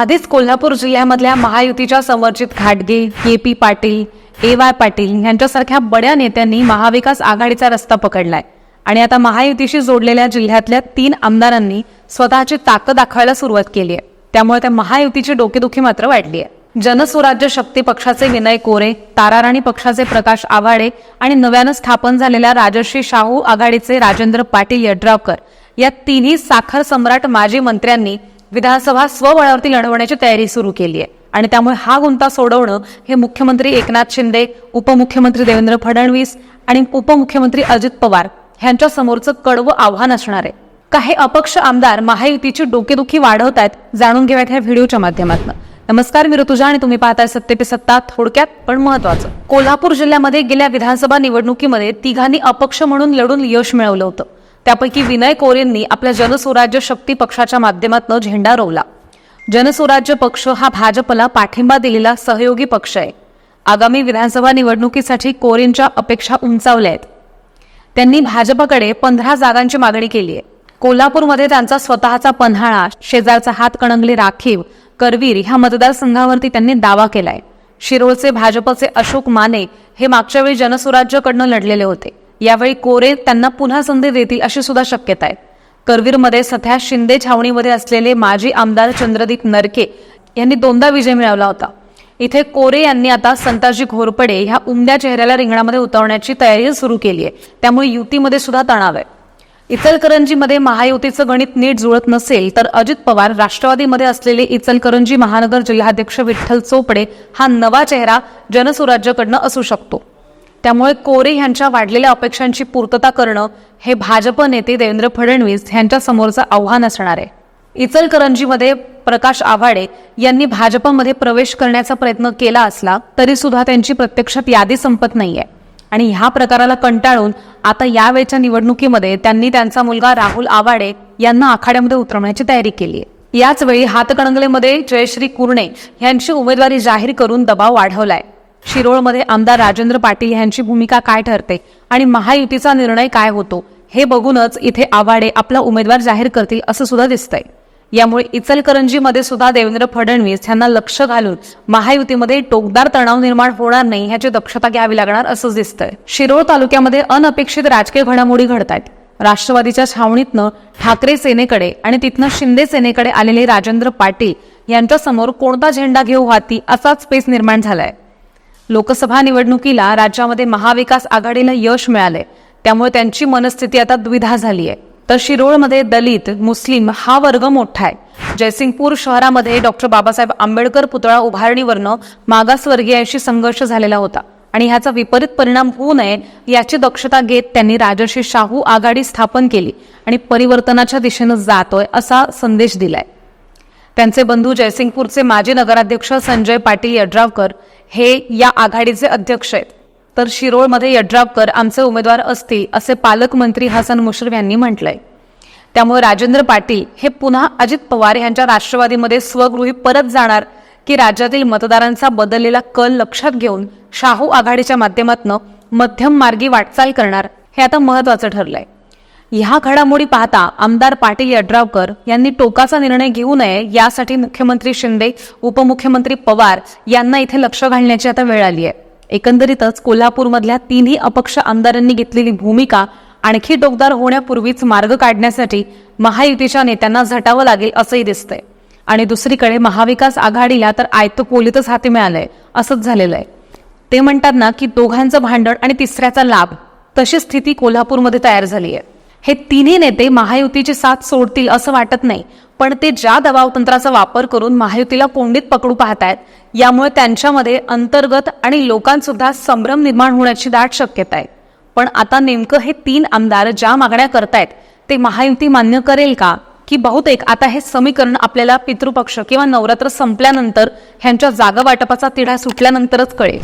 आधीच कोल्हापूर जिल्ह्यामधल्या महायुतीच्या संवर्जित घाटगे K P Patil A Y Patil यांच्यासारख्या बड्या नेत्यांनी महाविकास आघाडीचा रस्ता पकडलाय. आणि आता महायुतीशी जोडलेल्या जिल्ह्यातल्या तीन आमदारांनी स्वतःची ताकद दाखवायला सुरुवात केली आहे. त्यामुळे त्या महायुतीची डोकेदुखी मात्र वाढली आहे. जनस्वराज्य शक्ती पक्षाचे विनय कोरे ताराराणी पक्षाचे प्रकाश आवाडे आणि नव्यानं स्थापन झालेल्या राजश्री शाहू आघाडीचे राजेंद्र पाटील यड्रावकर या तिन्ही साखर सम्राट माजी मंत्र्यांनी विधानसभा स्वबळावरती लढवण्याची तयारी सुरू केली आहे आणि त्यामुळे हा गुंता सोडवणं हे मुख्यमंत्री एकनाथ शिंदे उपमुख्यमंत्री देवेंद्र फडणवीस आणि उपमुख्यमंत्री अजित पवार यांच्या समोरचं कडवं आव्हान असणार आहे. काही अपक्ष आमदार महायुतीची डोकेदुखी वाढवत आहेत जाणून घेऊयात ह्या व्हिडिओच्या माध्यमातून. नमस्कार मी ऋतुजा आणि तुम्ही पाहताय सत्ते पे सत्ता थोडक्यात पण महत्वाचं कोल्हापूर जिल्ह्यामध्ये गेल्या विधानसभा निवडणुकीमध्ये तिघांनी अपक्ष म्हणून लढून यश मिळवलं होतं. त्यापैकी विनय कोरेंनी आपल्या जनस्वराज्य शक्ती पक्षाच्या माध्यमातून झेंडा रोवला. जनसुराज्य पक्ष हा भाजपला पाठिंबा दिलेला सहयोगी पक्ष आहे. आगामी विधानसभा निवडणुकीसाठी कोरेंच्या अपेक्षा उंचावल्या आहेत. त्यांनी भाजपकडे पंधरा जागांची मागणी केली आहे. कोल्हापूरमध्ये त्यांचा स्वतःचा पन्हाळा शेजारचा हातकणंगले राखीव करवीर ह्या मतदारसंघावरती त्यांनी दावा केलाय. शिरोळचे भाजपचे अशोक माने हे मागच्या वेळी जनस्वराज्यकडनं लढलेले होते. यावेळी कोरे त्यांना पुन्हा संधी देतील अशी सुद्धा शक्यता आहे. करवीरमध्ये सध्या शिंदे छावणीमध्ये असलेले माजी आमदार चंद्रदीप नरके यांनी दोनदा विजय मिळवला होता. इथे कोरे यांनी आता संताजी घोरपडे ह्या उमद्या चेहऱ्याला रिंगणामध्ये उतरवण्याची तयारी सुरू केली आहे. त्यामुळे युतीमध्ये सुद्धा तणाव आहे. इचलकरंजीमध्ये महायुतीचं गणित नीट जुळत नसेल तर अजित पवार राष्ट्रवादीमध्ये असलेले इचलकरंजी महानगर जिल्हाध्यक्ष विठ्ठल चोपडे हा नवा चेहरा जनसुराज्याकडनं असू शकतो. त्यामुळे कोरे यांच्या वाढलेल्या अपेक्षांची पूर्तता करणं हे भाजप नेते देवेंद्र फडणवीस यांच्या समोरचं आव्हान असणार आहे. इचलकरंजीमध्ये प्रकाश आव्हाडे यांनी भाजपमध्ये प्रवेश करण्याचा प्रयत्न केला असला तरी सुद्धा त्यांची प्रत्यक्षात यादी संपत नाहीये. आणि ह्या प्रकाराला कंटाळून आता यावेळच्या निवडणुकीमध्ये त्यांनी त्यांचा मुलगा राहुल आवाडे यांना आखाड्यामध्ये उतरवण्याची तयारी केली आहे. याच वेळी हातकणंगलेमध्ये जयश्री कुर्णे यांची उमेदवारी जाहीर करून दबाव वाढवलाय. शिरोळमध्ये आमदार राजेंद्र पाटील यांची भूमिका काय ठरते आणि महायुतीचा निर्णय काय होतो हे बघूनच इथे आवाडे आपला उमेदवार जाहीर करतील असं सुद्धा दिसतंय. यामुळे इचलकरंजीमध्ये सुद्धा देवेंद्र फडणवीस यांना लक्ष घालून महायुतीमध्ये टोकदार तणाव निर्माण होणार नाही ह्याची दक्षता घ्यावी लागणार असं दिसतंय. शिरोळ तालुक्यामध्ये अनपेक्षित राजकीय घडामोडी घडतायत. राष्ट्रवादीच्या छावणीतनं ठाकरे सेनेकडे आणि तिथनं शिंदे सेनेकडे आलेले राजेंद्र पाटील यांच्यासमोर कोणता झेंडा घेऊ हाती असाच पेच निर्माण झालाय. लोकसभा निवडणुकीला राज्यामध्ये महाविकास आघाडीला यश मिळालंय. त्यामुळे त्यांची मनस्थिती आता द्विधा झाली आहे तर शिरोळमध्ये दलित मुस्लिम हा वर्ग मोठा आहे. जयसिंगपूर शहरामध्ये डॉक्टर बाबासाहेब आंबेडकर पुतळा उभारणीवरनं मागासवर्गीयांशी संघर्ष झालेला होता आणि ह्याचा विपरीत परिणाम होऊ नये याची दक्षता घेत त्यांनी राजर्षी शाहू आघाडी स्थापन केली आणि परिवर्तनाच्या दिशेनं जातोय असा संदेश दिलाय. त्यांचे बंधू जयसिंगपूरचे माजी नगराध्यक्ष संजय पाटील यड्रावकर हे या आघाडीचे अध्यक्ष आहेत. तर शिरोळमध्ये यड्रावकर आमचे उमेदवार असतील असे पालकमंत्री हसन मुश्रीफ यांनी म्हटलंय. त्यामुळे राजेंद्र पाटील हे पुन्हा अजित पवार यांच्या राष्ट्रवादीमध्ये स्वगृही परत जाणार की राज्यातील मतदारांचा बदललेला कल लक्षात घेऊन शाहू आघाडीच्या माध्यमातून मध्यम मार्गी वाटचाल करणार हे आता महत्वाचं ठरलंय. ह्या घडामोडी पाहता आमदार पाटील यड्रावकर यांनी टोकाचा निर्णय घेऊ नये यासाठी मुख्यमंत्री शिंदे उपमुख्यमंत्री पवार यांना इथे लक्ष घालण्याची आता वेळ आली आहे. एकंदरीतच कोल्हापूरमधल्या तिन्ही अपक्ष आमदारांनी घेतलेली भूमिका आणखी टोकदार होण्यापूर्वीच मार्ग काढण्यासाठी महायुतीच्या नेत्यांना झटावं लागेल असंही दिसतंय. आणि दुसरीकडे महाविकास आघाडीला तर आयत पोलीतच हाती मिळालंय असंच झालेलं आहे. ते म्हणतात ना की दोघांचं भांडण आणि तिसऱ्याचा लाभ तशी स्थिती कोल्हापूरमध्ये तयार झाली आहे. हे तिन्ही नेते महायुतीची साथ सोडतील असं वाटत नाही. पण ते ज्या दबावतंत्राचा वापर करून महायुतीला कोंडीत पकडू पाहतायत यामुळे त्यांच्यामध्ये अंतर्गत आणि लोकांसुद्धा संभ्रम निर्माण होण्याची दाट शक्यता आहे. पण आता नेमकं हे तीन आमदार ज्या मागण्या करतायत ते महायुती मान्य करेल का? की बहुतेक आता हे समीकरण आपल्याला पितृपक्ष किंवा नवरात्र संपल्यानंतर ह्यांच्या जागा वाटपाचा तिढा सुटल्यानंतरच कळेल.